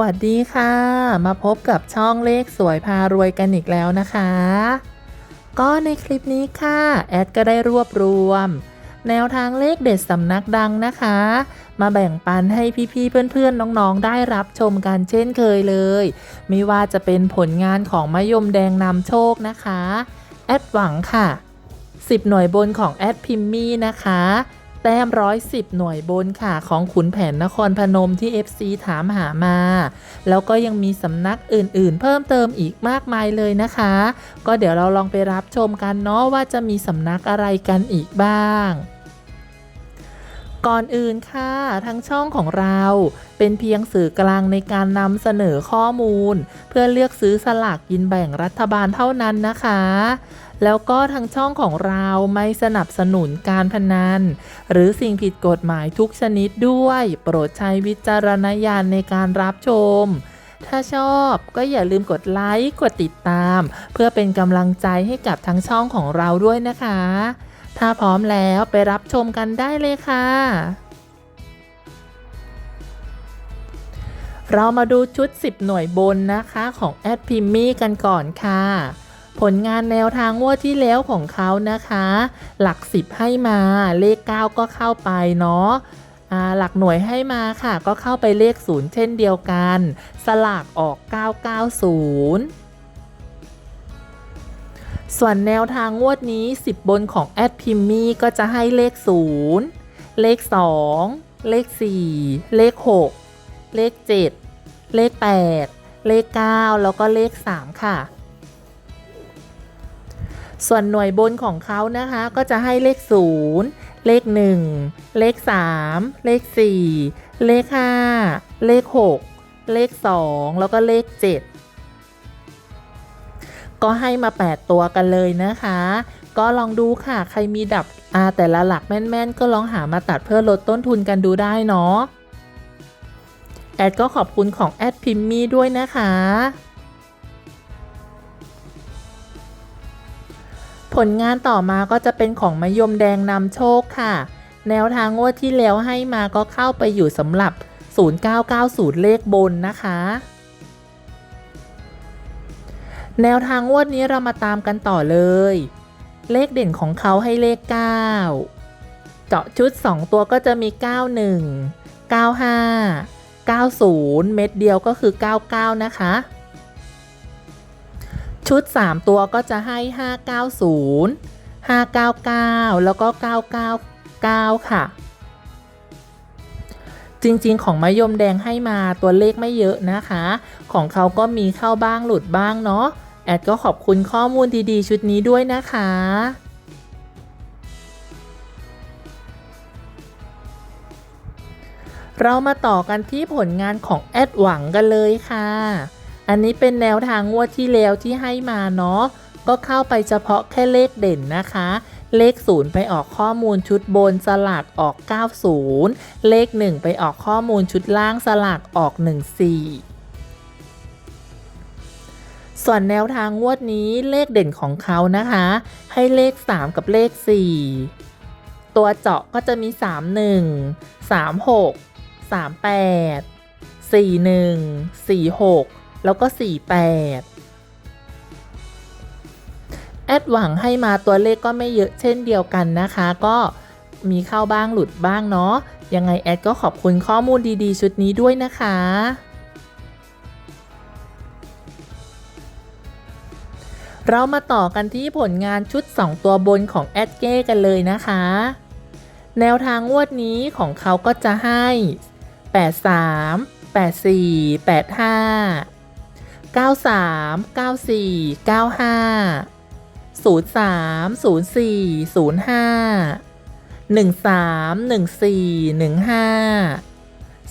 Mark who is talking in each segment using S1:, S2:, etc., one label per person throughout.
S1: วัสดีค่ะ มาพบกับช่องเลขสวยพารวยกันอีกแล้วนะคะ ก็ในคลิปนี้ค่ะ แอดก็ได้รวบรวม แนวทางเลขเด็ดสำนักดังนะคะ มาแบ่งปันให้พี่ๆเพื่อนๆน้องๆได้รับชมกันเช่นเคยเลย ไม่ว่าจะเป็นผลงานของมะยมแดงนำโชคนะคะ แอดหวังค่ะ 10 หน่วยบนของแอดพิมมี่นะคะ แต้มร้อยสิบหน่วยบนค่ะของขุนแผนนครพนมที่ FC ถามหามา แล้วก็ยังมีสำนักอื่นๆ เพิ่มเติมอีกมากมายเลยนะคะ ก็เดี๋ยวเราลองไปรับชมกันเนาะว่าจะมีสำนักอะไรกันอีกบ้างก่อนอื่นค่ะทั้งช่องของเราเป็นเพียงสื่อกลางในการนำเสนอข้อมูล เพื่อเลือกซื้อสลากกินแบ่งรัฐบาลเท่านั้นนะคะ แล้วก็ทางช่องของเราไม่สนับสนุนการพนัน หรือสิ่งผิดกฎหมายทุกชนิดด้วย โปรดใช้วิจารณญาณในการรับชม ถ้าชอบก็อย่าลืมกดไลค์กดติดตาม เพื่อเป็นกำลังใจให้กับทั้งช่องของเราด้วยนะคะ ถ้าพร้อมแล้วไปรับชมกันได้เลยค่ะเรามาดูชุด 10 หน่วยบนนะคะของแอดพิมมี่กันก่อนค่ะ ผลงานแนวทางงวดที่แล้วของเขานะคะ หลัก 10 ให้มา เลข 9 ก็เข้าไปเนาะหลักหน่วยให้มาค่ะ ก็เข้าไปเลข 0 เช่นเดียวกัน สลากออก 990ส่วนแนวทางงวดนี้ 10 บนของแอดพิมมี่ก็จะให้เลข 0 เลข 2 เลข 4 เลข 6 เลข 7 เลข 8 เลข 9 แล้วก็เลข 3 ค่ะ ส่วนหน่วยบนของเขานะคะก็จะให้เลข 0 เลข 1 เลข 3 เลข 4 เลข 5 เลข 6 เลข 2 แล้วก็เลข 7 ก็ให้มา 8 ตัวกันเลยนะคะ ก็ลองดูค่ะใครมีดับอาแต่ละหลักแม่นๆ ก็ลองหามาตัดเพื่อลดต้นทุนกันดูได้เนาะแอดก็ขอบคุณของแอดพิมมี่ด้วยนะคะ ผลงานต่อมาก็จะเป็นของมะยมแดงนำโชคค่ะ แนวทางงวดที่แล้วให้มาก็เข้าไปอยู่สำหรับ 0990 เลขบนนะคะ แนวทางงวดนี้เรามาตามกันต่อเลย เลขเด่นของเขาให้เลข 9 เจาะชุด 2 ตัวก็จะมี 91 95 90 เม็ดเดียวก็คือ 99 นะคะ ชุด 3 ตัวก็จะให้ 590 599 แล้วก็ 999 ค่ะ จริงๆ ของมะยมแดงให้มาตัวเลขไม่เยอะนะคะ ของเขาก็มีเข้าบ้างหลุดบ้างเนาะ แอดก็ขอบคุณข้อมูลดีๆ ชุดนี้ด้วยนะคะเรามาต่อกันที่ผลงานของแอดหวังกันเลยค่ะ อันนี้เป็นแนวทางงวดที่แล้วที่ให้มาเนาะ ก็เข้าไปเฉพาะแค่เลขเด่นนะคะ เลข 0 ไปออกข้อมูลชุดบนสลากออก 90 เลข 1 ไปออกข้อมูลชุดล่างสลากออก 14ส่วนแนวทางงวดนี้เลขเด่นของเขานะคะ ให้เลข 3 กับเลข 4 ตัวเจาะก็จะมี 31 36 38 41 46 แล้วก็ 48 แอดหวังให้มาตัวเลขก็ไม่เยอะเช่นเดียวกันนะคะ ก็มีเข้าบ้างหลุดบ้างเนาะยังไงแอดก็ขอบคุณข้อมูลดีๆ ชุดนี้ด้วยนะคะ เรามาต่อกันที่ผลงานชุด 2 ตัวบนของแอดเก้กันเลยนะคะ แนวทางงวดนี้ของเขาก็จะให้ 83 84 85 93 94 95 03 04 05 13 14 15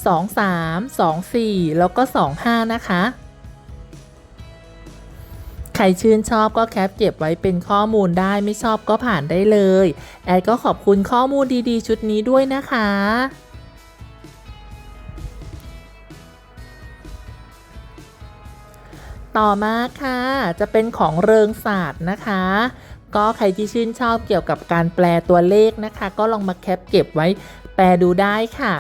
S1: 23 24 แล้วก็ 25 นะคะ ใครชื่นชอบก็แคปเก็บไว้เป็นข้อมูลได้ไม่ชอบก็ผ่านได้เลย แอดก็ขอบคุณข้อมูลดีๆ ชุดนี้ด้วยนะคะ ต่อมาค่ะ จะเป็นของเริงศาสตร์นะคะ ก็ใครที่ชื่นชอบเกี่ยวกับการแปลตัวเลขนะคะ ก็ลองมาแคปเก็บไว้แปลดูได้ค่ะ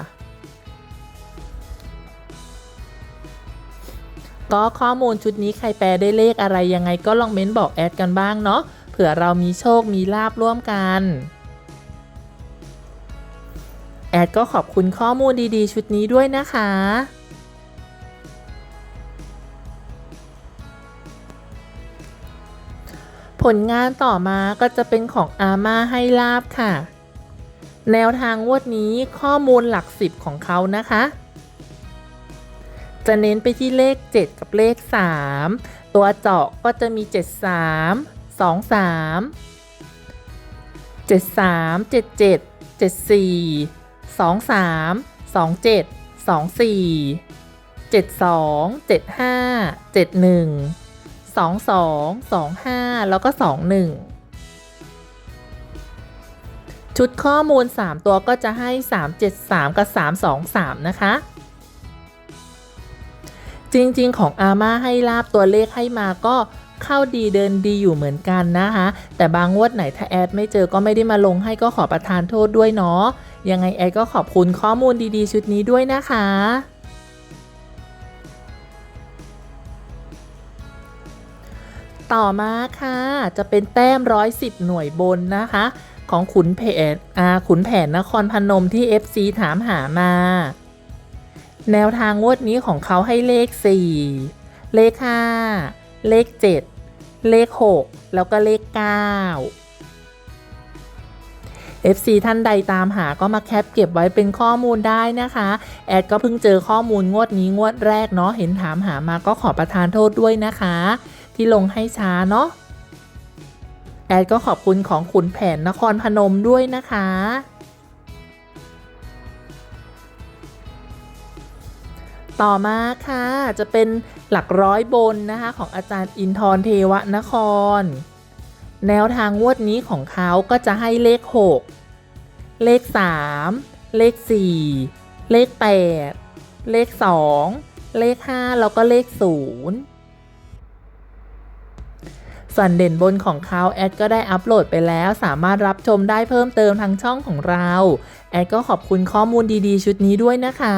S1: ก็ข้อมูลชุดนี้ใครแปลได้เลขอะไรยังไงก็ลองเม้นบอกแอดกันบ้างเนาะเผื่อเรามีโชคมีลาบร่วมกัน แอดก็ขอบคุณข้อมูลดีๆ ชุดนี้ด้วยนะคะ ผลงานต่อมาก็จะเป็นของอาม่าให้ลาบค่ะ แนวทางวดนี้ข้อมูลหลักสิบของเขานะคะ จะเน้นไปที่เลข 7 กับเลข 3 ตัวเจาะก็จะมี 73 23 73 77 74 23 27 24 72 75 71 22 25 แล้วก็ 21 ชุดข้อมูล 3 ตัวก็จะให้ 373 กับ 323 นะคะ จริงๆ ของอาม่าให้ลาบตัวเลขให้มาก็เข้าดีเดินดีอยู่เหมือนกันนะคะ แต่บางงวดไหนถ้าแอดไม่เจอก็ไม่ได้มาลงให้ก็ขอประทานโทษด้วยเนาะยังไงแอดก็ขอบคุณข้อมูลดีๆ ชุดนี้ด้วยนะคะ ต่อมาค่ะ จะเป็นแต้มร้อยสิบหน่วยบนนะคะ ของขุนแผนอาขุนแผนนครพนมที่ FC ถามหามา แนวทางงวดนี้ของเขาให้เลข 4 เลข 5 เลข 7 เลข 6 แล้วก็เลข 9 FC ท่านใดตามหาก็มาแคปเก็บไว้เป็นข้อมูลได้นะคะ แอดก็เพิ่งเจอข้อมูลงวดนี้งวดแรกเนาะเห็นถามหามาก็ขอประทานโทษด้วยนะคะ ที่ลงให้ช้าเนาะแอดก็ขอบคุณของขุนแผนนครพนมด้วยนะคะ ต่อมาค่ะจะเป็นหลักร้อยบนนะคะของอาจารย์อินทร์เทวนคร แนวทางงวดนี้ของเขาก็จะให้เลข 6 เลข 3 เลข 4 เลข 8 เลข 2 เลข 5 แล้วก็เลข 0 ส่วนเด่นบนของเขาแอดก็ได้อัปโหลดไปแล้วสามารถรับชมได้เพิ่มเติมทางช่องของเรา แอดก็ขอบคุณข้อมูลดีๆ ชุดนี้ด้วยนะคะ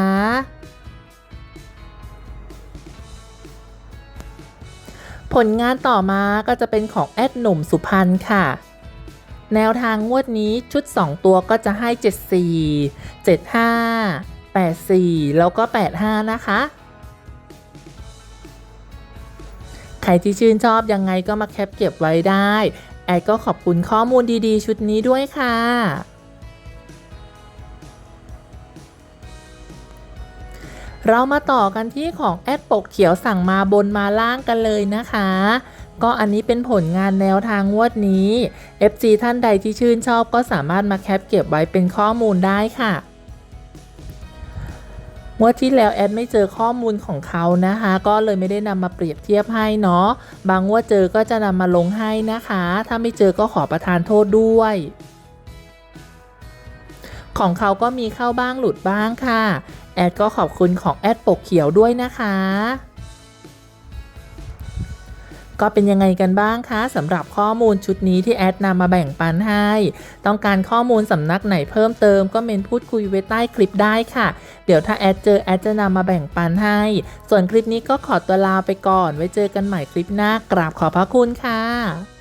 S1: ผลงานต่อมาก็จะเป็นของแอดหนุ่มสุพรรณค่ะ แนวทางงวดนี้ชุด 2 ตัวก็จะให้ 74 75 84 แล้วก็ 85 นะคะ รที่ชื่นชอบยังไงก็มาแคปเก็บไว้ได้ แอดก็ขอบคุณข้อมูลดีๆ ชุดนี้ด้วยค่ะเรามาต่อกันที่ของแอดปกเขียวสั่งมาบนมาล่างกันเลยนะคะ ก็อันนี้เป็นผลงานแนวทางงวดนี้ FC ท่านใดที่ชื่นชอบก็สามารถมาแคปเก็บไว้เป็นข้อมูลได้ค่ะ งวดที่แล้วแอดไม่เจอข้อมูลของเขานะคะ ก็เลยไม่ได้นำมาเปรียบเทียบให้เนาะบางงวดเจอก็จะนำมาลงให้นะคะ ถ้าไม่เจอก็ขอประทานโทษด้วยของเขาก็มีเข้าบ้างหลุดบ้างค่ะ แอดก็ขอบคุณของแอดปกเขียวด้วยนะคะ ก็เป็นยังไงกันบ้างคะสำหรับข้อมูลชุดนี้ที่แอดนำมาแบ่งปันให้ ต้องการข้อมูลสำนักไหนเพิ่มเติมก็เมนพูดคุยไว้ใต้คลิปได้ค่ะ เดี๋ยวถ้าแอดเจอแอดจะนำมาแบ่งปันให้ ส่วนคลิปนี้ก็ขอตัวลาไปก่อน ไว้เจอกันใหม่คลิปหน้ากราบขอบพระคุณค่ะ